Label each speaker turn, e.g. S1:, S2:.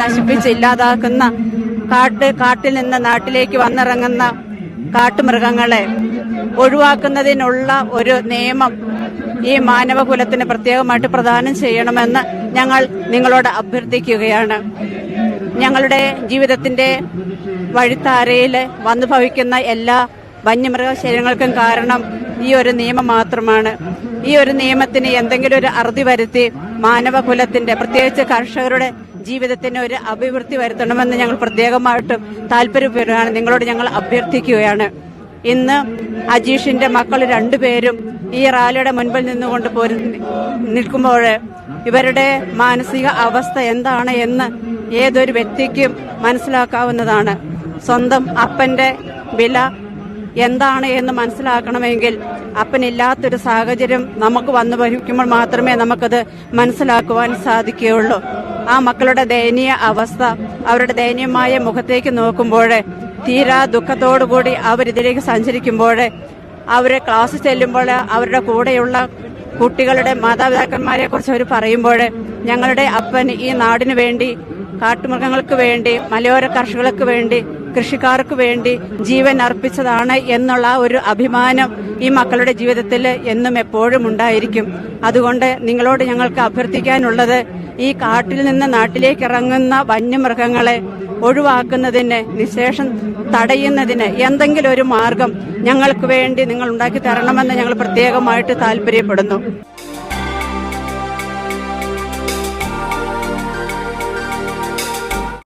S1: നശിപ്പിച്ച് ഇല്ലാതാക്കുന്ന കാട്ട് കാട്ടിൽ നിന്ന് നാട്ടിലേക്ക് വന്നിറങ്ങുന്ന കാട്ടുമൃഗങ്ങളെ ഒഴിവാക്കുന്നതിനുള്ള ഒരു നിയമം ഈ മാനവകുലത്തിന് പ്രത്യേകമായിട്ട് പ്രദാനം ചെയ്യണമെന്ന് ഞങ്ങൾ നിങ്ങളോട് അഭ്യർത്ഥിക്കുകയാണ്. ഞങ്ങളുടെ ജീവിതത്തിന്റെ വഴിത്താരയിൽ വന്നു ഭവിക്കുന്ന എല്ലാ വന്യമൃഗ ശരീരങ്ങൾക്കും കാരണം ഈ ഒരു നിയമം മാത്രമാണ്. ഈ ഒരു നിയമത്തിന് എന്തെങ്കിലും ഒരു അറുതി വരുത്തി മാനവകുലത്തിന്റെ പ്രത്യേകിച്ച് കർഷകരുടെ ജീവിതത്തിന് ഒരു അഭിവൃദ്ധി വരുത്തണമെന്ന് ഞങ്ങൾ പ്രത്യേകമായിട്ടും താല്പര്യപ്പെടുകയാണ്. നിങ്ങളോട് ഞങ്ങൾ അഭ്യർത്ഥിക്കുകയാണ്. ഇന്ന് അജീഷിന്റെ മക്കൾ രണ്ടുപേരും ഈ റാലിയുടെ മുൻപിൽ നിന്നുകൊണ്ട് പോരു നിൽക്കുമ്പോൾ ഇവരുടെ മാനസിക അവസ്ഥ എന്താണ് എന്ന് ഏതൊരു വ്യക്തിക്കും മനസ്സിലാക്കാവുന്നതാണ്. സ്വന്തം അപ്പന്റെ വില എന്താണ് എന്ന് മനസ്സിലാക്കണമെങ്കിൽ അപ്പനില്ലാത്തൊരു സാഹചര്യം നമുക്ക് വന്നു ഭരിക്കുമ്പോൾ മാത്രമേ നമുക്കത് മനസ്സിലാക്കുവാൻ സാധിക്കുകയുള്ളൂ. ആ മക്കളുടെ ദയനീയ അവസ്ഥ അവരുടെ ദയനീയമായ മുഖത്തേക്ക് നോക്കുമ്പോൾ തീരാ ദുഃഖത്തോടുകൂടി അവരിതിലേക്ക് സഞ്ചരിക്കുമ്പോൾ അവരെ ക്ലാസ് ചെല്ലുമ്പോൾ അവരുടെ കൂടെയുള്ള കുട്ടികളുടെ മാതാപിതാക്കന്മാരെ കുറിച്ച് അവർ പറയുമ്പോൾ ഞങ്ങളുടെ അപ്പൻ ഈ നാടിനു വേണ്ടി കാട്ടുമൃഗങ്ങൾക്ക് വേണ്ടി മലയോര കർഷകർക്ക് വേണ്ടി കൃഷിക്കാർക്ക് വേണ്ടി ജീവൻ അർപ്പിച്ചതാണ് എന്നുള്ള ഒരു അഭിമാനം ഈ മക്കളുടെ ജീവിതത്തിൽ എന്നും എപ്പോഴും ഉണ്ടായിരിക്കും. അതുകൊണ്ട് നിങ്ങളോട് ഞങ്ങൾക്ക് അഭ്യർത്ഥിക്കാനുള്ളത് ഈ കാട്ടിൽ നിന്ന് നാട്ടിലേക്ക് ഇറങ്ങുന്ന വന്യമൃഗങ്ങളെ ഒഴിവാക്കുന്നതിന് നിശേഷം തടയുന്നതിന് എന്തെങ്കിലും ഒരു മാർഗം ഞങ്ങൾക്ക് വേണ്ടി നിങ്ങൾ ഉണ്ടാക്കി തരണമെന്ന് ഞങ്ങൾ പ്രത്യേകമായിട്ട് താല്പര്യപ്പെടുന്നു.